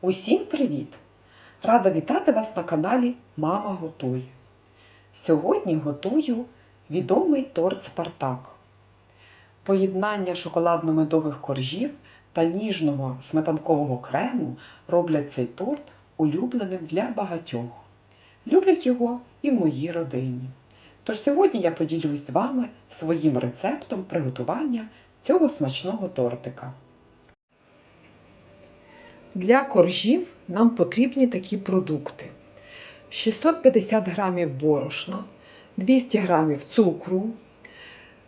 Усім привіт! Рада вітати вас на каналі Мама готує. Сьогодні готую відомий торт Спартак. Поєднання шоколадно-медових коржів та ніжного сметанкового крему роблять цей торт улюбленим для багатьох. Люблять його і в моїй родині. Тож сьогодні я поділюсь з вами своїм рецептом приготування цього смачного тортика. Для коржів нам потрібні такі продукти: 650 г борошна, 200 г цукру,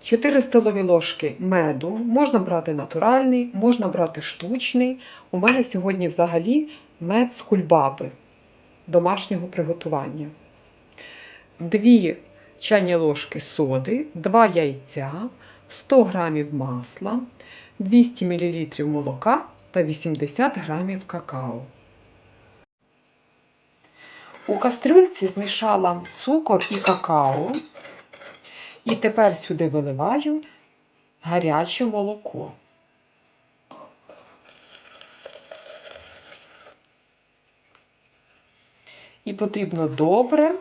4 столові ложки меду. Можна брати натуральний, можна брати штучний. У мене сьогодні взагалі мед з кульбаби домашнього приготування. 2 чайні ложки соди, 2 яйця, 100 г масла, 200 мл молока та 80 грамів какао. У кастрюльці змішала цукор і какао. І тепер сюди виливаю гаряче молоко. І потрібно добре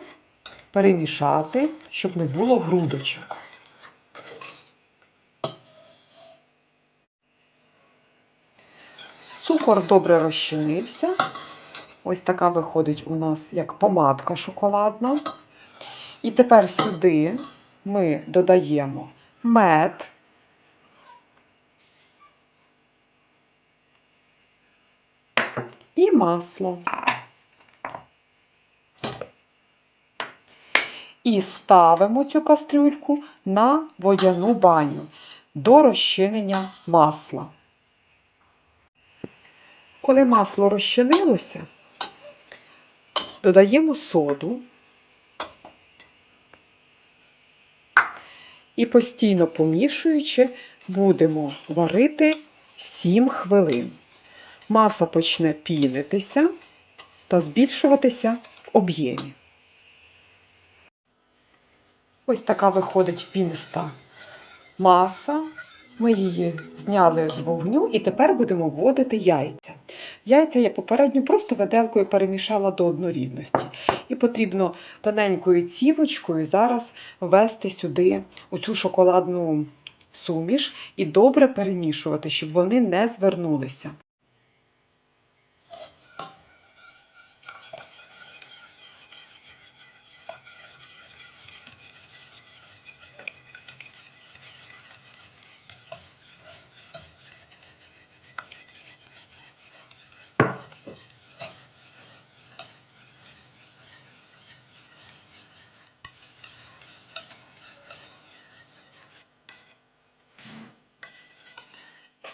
перемішати, щоб не було грудочок. Цукор добре розчинився. Ось така виходить у нас як помадка шоколадна. І тепер сюди ми додаємо мед. І масло. І ставимо цю кастрюльку на водяну баню до розчинення масла. Коли масло розчинилося, додаємо соду і постійно помішуючи, будемо варити 7 хвилин. Маса почне пінитися та збільшуватися в об'ємі. Ось така виходить піниста маса. Ми її зняли з вогню і тепер будемо вводити яйця. Яйця я попередньо просто виделкою перемішала до однорідності. І потрібно тоненькою цівочкою зараз ввести сюди оцю шоколадну суміш і добре перемішувати, щоб вони не звернулися.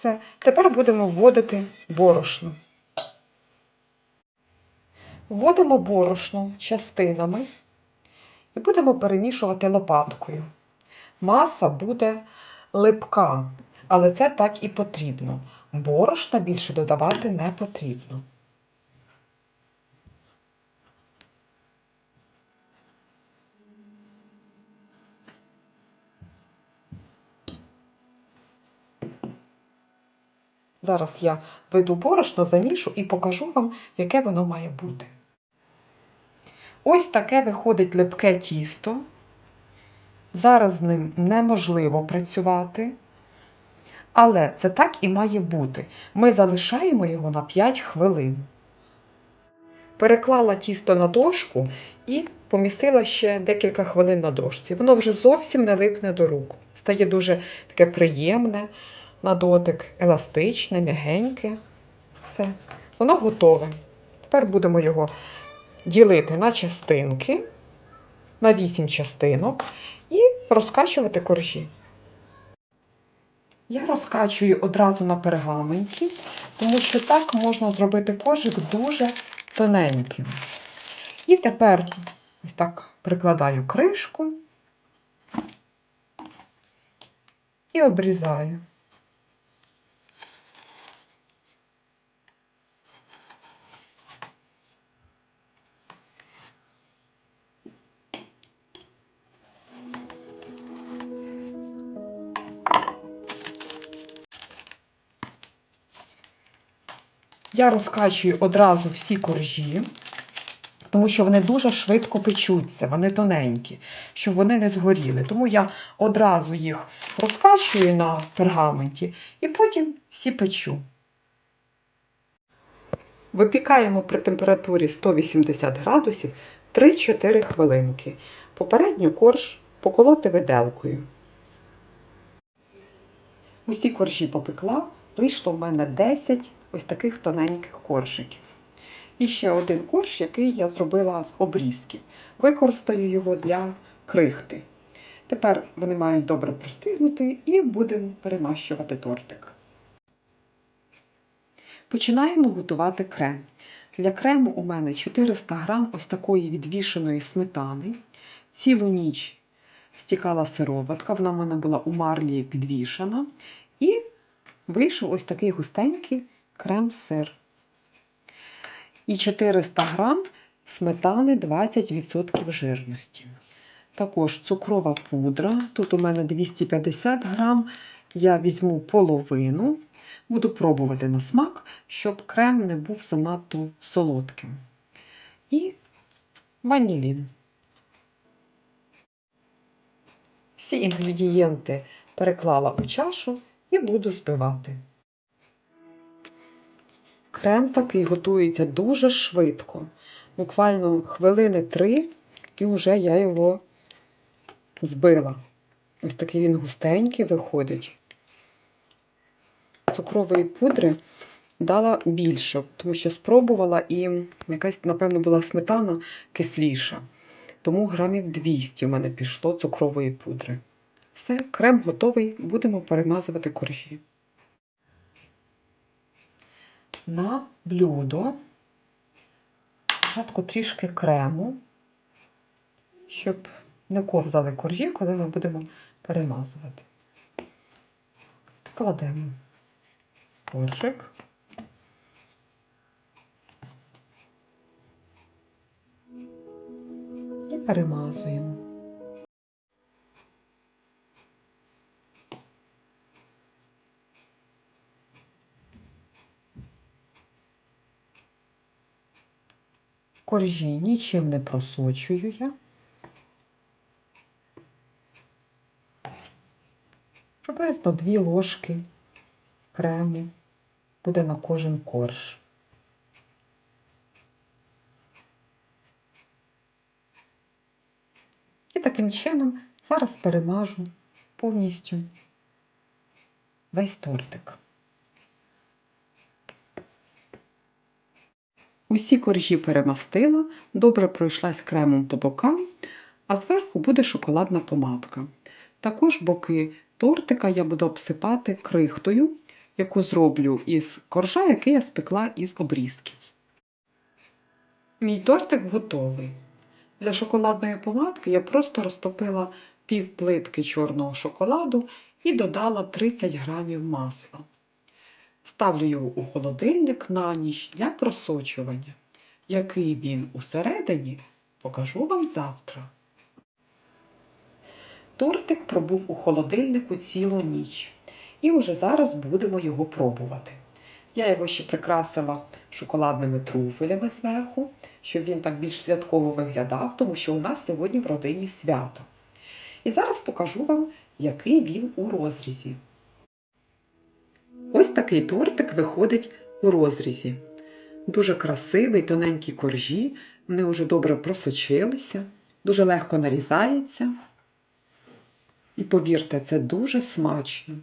Все, тепер будемо вводити борошно. Вводимо борошно частинами і будемо перемішувати лопаткою. Маса буде липка, але це так і потрібно. Борошна більше додавати не потрібно. Зараз я вийду борошно, замішу і покажу вам, яке воно має бути. Ось таке виходить липке тісто. Зараз з ним неможливо працювати. Але це так і має бути. Ми залишаємо його на 5 хвилин. Переклала тісто на дошку і помістила ще декілька хвилин на дошці. Воно вже зовсім не липне до рук. Стає дуже таке приємне на дотик, еластичне, м'ягеньке. Все, воно готове. Тепер будемо його ділити на частинки, на 8 частинок і розкачувати коржі. Я розкачую одразу на пергаменті, тому що так можна зробити коржик дуже тоненьким. І тепер ось так прикладаю кришку і обрізаю. Я розкачую одразу всі коржі, тому що вони дуже швидко печуться, вони тоненькі, щоб вони не згоріли. Тому я одразу їх розкачую на пергаменті і потім всі печу. Випікаємо при температурі 180 градусів 3-4 хвилинки. Попередньо корж поколоти виделкою. Усі коржі попекла, вийшло в мене 10 ось таких тоненьких коржиків. І ще один корж, який я зробила з обрізки. Використаю його для крихти. Тепер вони мають добре простигнути і будемо перемащувати тортик. Починаємо готувати крем. Для крему у мене 400 г ось такої відвішеної сметани. Цілу ніч стікала сироватка, вона в мене була у марлі підвішена. І вийшов ось такий густенький крем-сир. І 400 г сметани 20% жирності. Також цукрова пудра. Тут у мене 250 г. Я візьму половину. Буду пробувати на смак, щоб крем не був занадто солодким. І ванілін. Всі інгредієнти переклала у чашу і буду збивати. Крем такий готується дуже швидко. Буквально хвилини три, і вже я його збила. Ось такий він густенький виходить. Цукрової пудри дала більше, тому що спробувала і якась, напевно, була сметана кисліша. Тому грамів 200 в мене пішло цукрової пудри. Все, крем готовий, будемо перемазувати коржі. На блюдо спочатку трішки крему, щоб не ковзали коржі, коли ми будемо перемазувати. Кладемо коржик. І перемазуємо. Коржі нічим не просочую я. Приблизно дві ложки крему буде на кожен корж. І таким чином зараз перемажу повністю весь тортик. Усі коржі перемастила, добре пройшлась кремом по бокам, а зверху буде шоколадна помадка. Також боки тортика я буду обсипати крихтою, яку зроблю із коржа, який я спекла із обрізків. Мій тортик готовий. Для шоколадної помадки я просто розтопила пів плитки чорного шоколаду і додала 30 грамів масла. Ставлю його у холодильник на ніч для просочування. Який він усередині, покажу вам завтра. Тортик пробув у холодильнику цілу ніч. І вже зараз будемо його пробувати. Я його ще прикрасила шоколадними труфелями зверху, щоб він так більш святково виглядав, тому що у нас сьогодні в родині свято. І зараз покажу вам, який він у розрізі. Такий тортик виходить у розрізі. Дуже красивий, тоненькі коржі, вони вже добре просочилися, дуже легко нарізається. І повірте, це дуже смачно.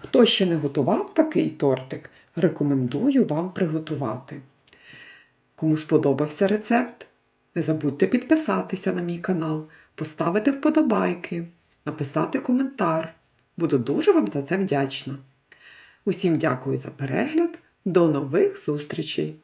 Хто ще не готував такий тортик, рекомендую вам приготувати. Кому сподобався рецепт, не забудьте підписатися на мій канал, поставити вподобайки, написати коментар. Буду дуже вам за це вдячна. Усім дякую за перегляд. До нових зустрічей!